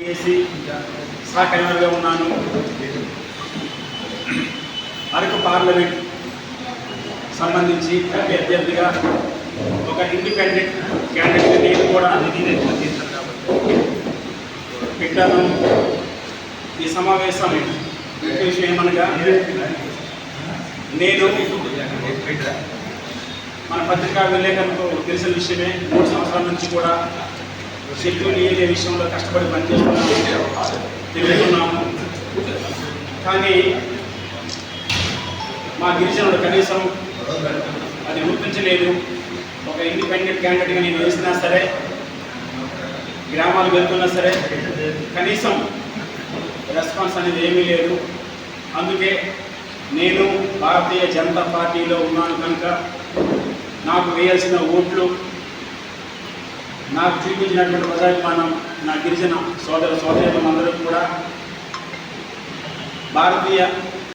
చేసి సహకరిగా ఉన్నాను. అరకు పార్లమెంట్ సంబంధించి ఎంపీ అభ్యర్థిగా ఒక ఇండిపెండెంట్ క్యాండిడేట్ నేను కూడా పెట్టాను. ఈ సమావేశం విషయం ఏమనగా నేను మన పత్రికా విలేకరులతో తెలిసిన విషయమే. మూడు సంవత్సరాల నుంచి కూడా షెడ్యూల్ ఏరియా విషయంలో కష్టపడి పనిచేస్తున్నాము తెలుగున్నాము కానీ మా గిరిజనులు కనీసం అది గుర్తించలేదు. ఒక ఇండిపెండెంట్ క్యాండిడేట్గా నేను వేసినా సరే గ్రామాలు వెళ్తున్నా సరే కనీసం రెస్పాన్స్ అనేది ఏమీ లేదు. అందుకే నేను భారతీయ జనతా పార్టీలో ఉన్నాను కనుక నాకు వేయాల్సిన ఓట్లు నాకు చూపించినటువంటి ప్రజాభిమానం నా గిరిజన సోదర సోదరులందరికీ కూడా భారతీయ